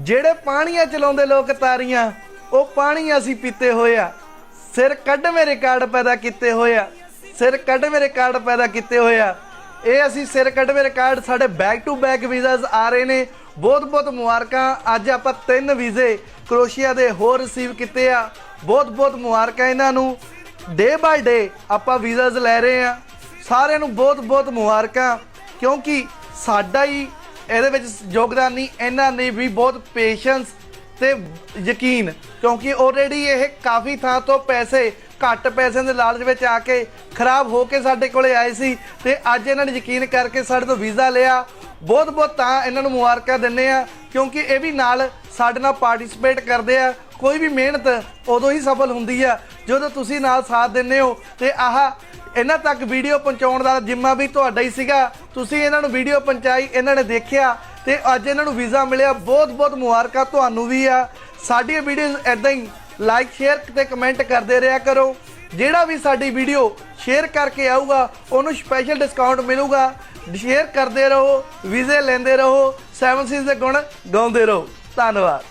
ਜਿਹੜੇ ਪਾਣੀਆਂ ਚਲਾਉਂਦੇ ਲੋਕ ਤਾਰੀਆਂ, ਉਹ ਪਾਣੀ ਅਸੀਂ ਪੀਤੇ ਹੋਏ ਆ। ਸਿਰ ਕੱਢ ਮੇਰੇ ਕਾਰਡ ਪੈਦਾ ਕੀਤੇ ਹੋਏ ਆ। ਸਿਰ ਕੱਢ ਮੇਰੇ ਕਾਰਡ ਪੈਦਾ ਕੀਤੇ ਹੋਏ ਆ। ਇਹ ਅਸੀਂ ਸਿਰ ਕੱਢ ਮੇਰੇ ਕਾਰਡ, ਸਾਡੇ ਬੈਕ ਟੂ ਬੈਕ ਵੀਜ਼ਾਸ ਆ ਰਹੇ ਨੇ। ਬਹੁਤ ਬਹੁਤ ਮੁਬਾਰਕਾਂ। ਅੱਜ ਆਪਾਂ ਤਿੰਨ ਵੀਜ਼ੇ ਕਰੋਸ਼ੀਆ ਦੇ ਹੋਰ ਰਿਸੀਵ ਕੀਤੇ ਆ। ਬਹੁਤ ਬਹੁਤ ਮੁਬਾਰਕਾਂ ਇਹਨਾਂ ਨੂੰ। ਡੇ ਬਾਈ ਡੇ ਆਪਾਂ ਵੀਜ਼ਾਸ ਲੈ ਰਹੇ ਆ। ਸਾਰਿਆਂ ਨੂੰ ਬਹੁਤ ਬਹੁਤ ਮੁਬਾਰਕਾਂ, ਕਿਉਂਕਿ ਸਾਡਾ ਹੀ ਇਹਦੇ ਵਿੱਚ ਯੋਗਦਾਨ ਨਹੀਂ ਇਹਨਾਂ ਨੇ ਵੀ ਬਹੁਤ ਪੇਸ਼ੈਂਸ ਤੇ ਯਕੀਨ, ਕਿਉਂਕਿ ਆਲਰੇਡੀ ਇਹ ਕਾਫੀ ਥਾਂ ਤੋਂ ਪੈਸੇ, ਘੱਟ ਪੈਸਿਆਂ ਦੇ ਲਾਲਚ ਵਿੱਚ ਆ ਕੇ ਖਰਾਬ ਹੋ ਕੇ ਸਾਡੇ ਕੋਲੇ ਆਏ ਸੀ ਤੇ ਅੱਜ ਇਹਨਾਂ ਨੇ ਯਕੀਨ ਕਰਕੇ ਸਾਡੇ ਤੋਂ ਵੀਜ਼ਾ ਲਿਆ। ਬਹੁਤ ਬਹੁਤ ਤਾਂ ਇਹਨਾਂ ਨੂੰ ਮੁਬਾਰਕਾਂ ਦਿੰਨੇ ਆ ਕਿਉਂਕਿ ਇਹ ਵੀ ਨਾਲ ਸਾਡੇ ਨਾਲ ਪਾਰਟਿਸਿਪੇਟ ਕਰਦੇ ਆ। ਕੋਈ ਵੀ ਮਿਹਨਤ ਉਦੋਂ ਹੀ ਸਫਲ ਹੁੰਦੀ ਆ, ਜਦੋਂ ਤੁਸੀਂ ਨਾਲ ਸਾਥ ਦਿੰਦੇ ਹੋ ਤੇ ਆਹ ਇਹਨਾਂ ਤੱਕ ਵੀਡੀਓ ਪਹੁੰਚਾਉਣ ਦਾ ਜਿੰਮਾ ਵੀ ਤੁਹਾਡਾ ਹੀ ਸੀਗਾ। ਤੁਸੀਂ ਇਹਨਾਂ ਨੂੰ ਵੀਡੀਓ ਪਹੁੰਚਾਈ, ਇਹਨਾਂ ਨੇ ਦੇਖਿਆ ਤੇ ਅੱਜ ਇਹਨਾਂ ਨੂੰ ਵੀਜ਼ਾ ਮਿਲਿਆ। ਬਹੁਤ ਬਹੁਤ ਮੁਬਾਰਕਾਂ ਤੁਹਾਨੂੰ ਵੀ ਆ। ਸਾਡੀਆਂ ਵੀਡੀਓਜ਼ ਐਦਾਂ ਹੀ ਲਾਈਕ ਸ਼ੇਅਰ ਤੇ ਕਮੈਂਟ ਕਰਦੇ ਰਿਹਾ ਕਰੋ। ਜਿਹੜਾ ਵੀ ਸਾਡੀ ਵੀਡੀਓ ਸ਼ੇਅਰ ਕਰਕੇ ਆਊਗਾ, ਉਹਨੂੰ ਸਪੈਸ਼ਲ ਡਿਸਕਾਊਂਟ ਮਿਲੂਗਾ। ਸ਼ੇਅਰ ਕਰਦੇ ਰਹੋ, ਵੀਜ਼ੇ ਲੈਂਦੇ ਰਹੋ ਸੈਵਨ ਸੀਜ਼ ਦੇ ਗੁਣ ਗਾਉਂਦੇ ਰਹੋ। ਧੰਨਵਾਦ।